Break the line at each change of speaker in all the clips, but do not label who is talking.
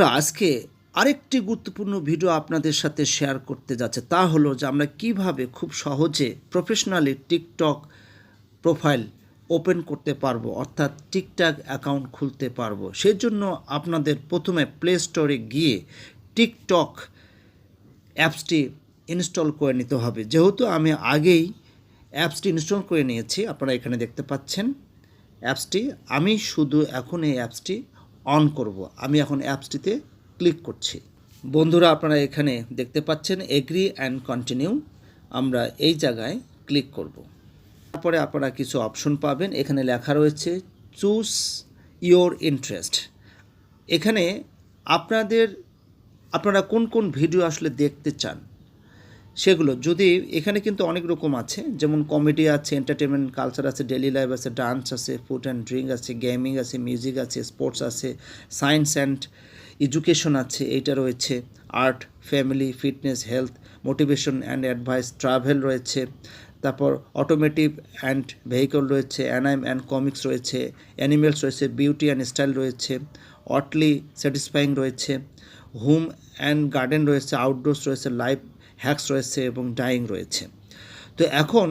বন্ধুরা, আজকে আরেকটি গুরুত্বপূর্ণ ভিডিও আপনাদের সাথে শেয়ার করতে যাচ্ছে। তা হলো যে আমরা কীভাবে খুব সহজে প্রফেশনালি টিকটক প্রোফাইল ওপেন করতে পারব, অর্থাৎ টিকটক অ্যাকাউন্ট খুলতে পারব। সেজন্য আপনাদের প্রথমে প্লে স্টোরে গিয়ে টিকটক অ্যাপসটি ইনস্টল করে নিতে হবে। যেহেতু আমি আগেই অ্যাপসটি ইনস্টল করে নিয়েছি, আপনারা এখানে দেখতে পাচ্ছেন অ্যাপসটি আমি শুধু এখন এই অ্যাপসটি অন করব। আমি এখন অ্যাপসটিতে ক্লিক করছি। বন্ধুরা, আপনারা এখানে দেখতে পাচ্ছেন এগ্রি অ্যান্ড কন্টিনিউ আমরা এই জায়গায় ক্লিক করব। তারপরে আপনারা কিছু অপশন পাবেন। এখানে লেখা রয়েছে চুজ ইয়োর ইন্টারেস্ট এখানে আপনাদের, আপনারা কোন কোন ভিডিও আসলে দেখতে চান? সেগুলো, যদি এখানে কিন্তু অনেক রকম আছে, যেমন কমেডি আছে এন্টারটেনমেন্ট কালচার আছে ডেলি লাইফ আছে ডান্স আছে ফুড অ্যান্ড ড্রিঙ্ক আছে গেমিং আছে মিউজিক আছে স্পোর্টস আছে সায়েন্স অ্যান্ড এডুকেশন আছে, এইটা রয়েছে art family fitness health motivation and advice travel রয়েছে, তারপর অটোমেটিভ অ্যান্ড ভেহিকল রয়েছে অ্যানাইম অ্যান্ড কমিক্স রয়েছে অ্যানিমেলস রয়েছে বিউটি অ্যান্ড স্টাইল রয়েছে অটলি স্যাটিসফাইং রয়েছে হোম অ্যান্ড গার্ডেন রয়েছে আউটডোর্স রয়েছে লাইফ হ্যাক্স রয়েছে এবং ডাইং রয়েছে। তো এখন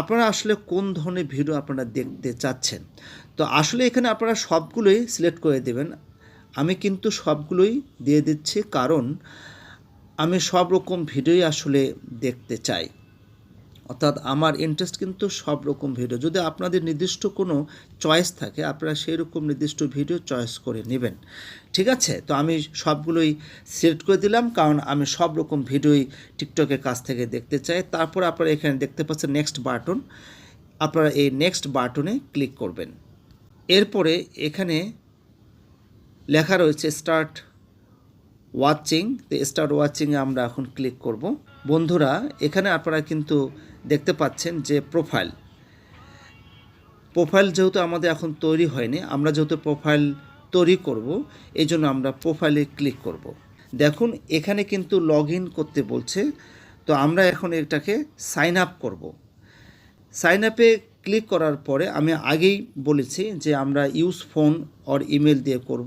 আপনারা আসলে কোন ধরনের ভিডিও আপনারা দেখতে চাচ্ছেন? তো আসলে এখানে আপনারা সবগুলোই সিলেক্ট করে দেবেন। আমি কিন্তু সবগুলোই দিয়ে দিচ্ছি কারণ আমি সব রকম ভিডিওই আসলে দেখতে চাই। অর্থাৎ আমার ইন্টারেস্ট কিন্তু সব রকম ভিডিও যদি আপনাদের নির্দিষ্ট কোনো চয়েস থাকে, আপনারা সেই রকম নির্দিষ্ট ভিডিও চয়েস করে নেবেন। ঠিক আছে? তো আমি সবগুলোই সিলেক্ট করে দিলাম, কারণ আমি সব রকম ভিডিওই টিকটকের কাছ থেকে দেখতে চাই। তারপর আপনারা এখানে দেখতে পাচ্ছেন নেক্সট বাটন আপনারা এই নেক্সট বাটনে ক্লিক করবেন। এরপরে এখানে লেখা রয়েছে স্টার্ট ওয়াচিং তো স্টার্ট ওয়াচিংয়ে আমরা এখন ক্লিক করব। বন্ধুরা, এখানে আপনারা কিন্তু দেখতে পাচ্ছেন যে প্রোফাইল প্রোফাইল যেহেতু আমাদের এখন তৈরি হয়নি, আমরা যেহেতু প্রোফাইল তৈরি করব, এই জন্য আমরা প্রোফাইলে ক্লিক করব। দেখুন, এখানে কিন্তু লগ করতে বলছে, তো আমরা এখন এটাকে সাইন আপ করব। সাইন আপে ক্লিক করার পরে আমি আগেই বলেছি যে আমরা ইউজ ফোন অর ইমেল দিয়ে করব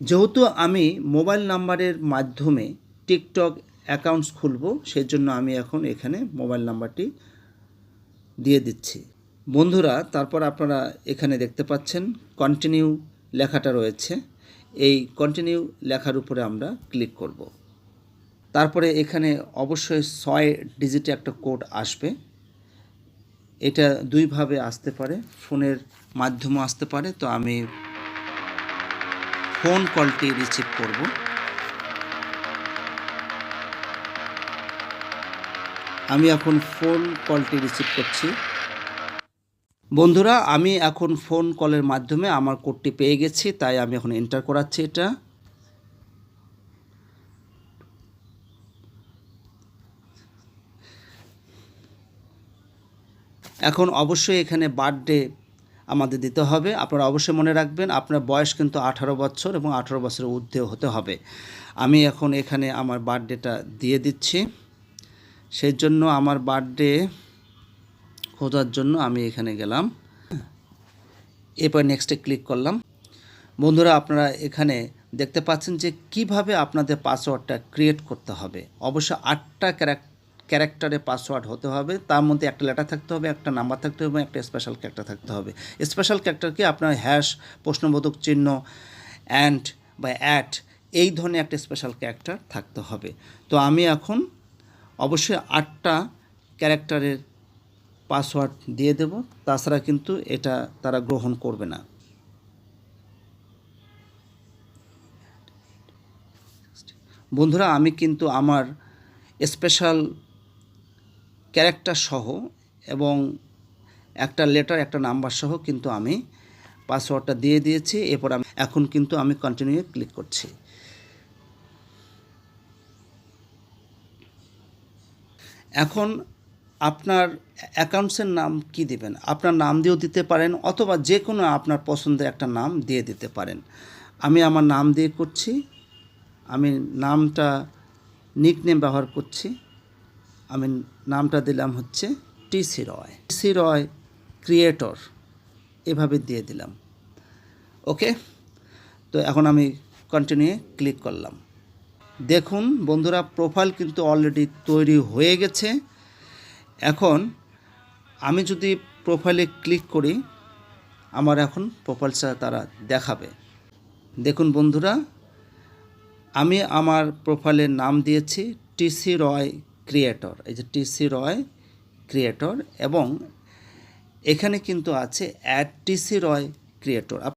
যেহেতু আমি মোবাইল নাম্বারের মাধ্যমে টিকটক অ্যাকাউন্টস খুলব সেই জন্য আমি এখন এখানে মোবাইল নাম্বারটি দিয়ে দিচ্ছি। বন্ধুরা, তারপর আপনারা এখানে দেখতে পাচ্ছেন কন্টিনিউ লেখাটা রয়েছে। এই কন্টিনিউ লেখার উপরে আমরা ক্লিক করব। তারপরে এখানে অবশ্যই ছয় ডিজিটে একটা কোড আসবে। এটা দুইভাবে আসতে পারে, ফোনের মাধ্যমে আসতে পারে। তো আমি ফোন কলটি রিসিভ করব। আমি এখন ফোন কলটি রিসিভ করছি। বন্ধুরা, আমি এখন ফোন কলের মাধ্যমে আমার কোডটি পেয়ে গেছি, তাই আমি এখন এন্টার করাচ্ছি এটা। এখন অবশ্যই এখানে বার্থডে আমাদের দিতে হবে। আপনারা অবশ্যই মনে রাখবেন, আপনার বয়স কিন্তু আঠারো বছর এবং আঠারো বছরের ঊর্ধ্বে হতে হবে। আমি এখন এখানে আমার বার্থডেটা দিয়ে দিচ্ছি। সেই জন্য আমার বার্থডে খোঁজার জন্য আমি এখানে গেলাম। এরপর নেক্সটে ক্লিক করলাম। বন্ধুরা, আপনারা এখানে দেখতে পাচ্ছেন যে কীভাবে আপনাদের পাসওয়ার্ডটা ক্রিয়েট করতে হবে। অবশ্য আটটা ক্যারেক্টার পাসওয়ার্ড হতে হবে। তার মধ্যে একটা লেটার থাকতে হবে, একটা নাম্বার থাকতে হবে, একটা স্পেশাল ক্যারেক্টার থাকতে হবে। স্পেশাল ক্যারেক্টারকে আপনার হ্যাশ প্রশ্নবোধক চিহ্ন অ্যান্ড বা অ্যাট এই ধরনের একটা স্পেশাল ক্যারেক্টার থাকতে হবে। তো আমি এখন অবশ্যই আটটা ক্যারেক্টারের পাসওয়ার্ড দিয়ে দেব। তাছাড়া কিন্তু এটা তারা গ্রহণ করবে না। বন্ধুরা, আমি কিন্তু আমার স্পেশাল ক্যারেক্টার সহ এবং একটা লেটার, একটা নাম্বার সহ কিন্তু আমি পাসওয়ার্ডটা দিয়ে দিয়েছি। এরপর আমি, এখন কিন্তু আমি কন্টিনিউ ক্লিক করছি। এখন আপনার অ্যাকাউন্টসের নাম কি দিবেন? আপনার নাম দিয়েও দিতে পারেন অথবা যে কোনো আপনার পছন্দের একটা নাম দিয়ে দিতে পারেন। আমি আমার নাম দিয়ে করছি, আমি নামটা নিক নেম ব্যবহার করছি, আমি নামটা দিলাম হচ্ছে T C Roy. T C Roy creator, এভাবে দিয়ে দিলাম। ওকে? তো এখন আমি কন্টিনিউ ক্লিক করলাম। দেখুন, বন্ধুরা প্রোফাইল কিন্তু অলরেডি তৈরি হয়ে গেছে। এখন আমি যদি প্রোফাইলে ক্লিক করি, আমার এখন প্রোফাইলটা তারা দেখাবে। দেখুন, বন্ধুরা, আমি আমার প্রোফাইলের নাম দিয়েছি টিসি রয় ক্রিয়েটর এই যে টিসি রয় ক্রিয়েটর এবং এখানে কিন্তু আছে অ্যাড টিসি রয় ক্রিয়েটর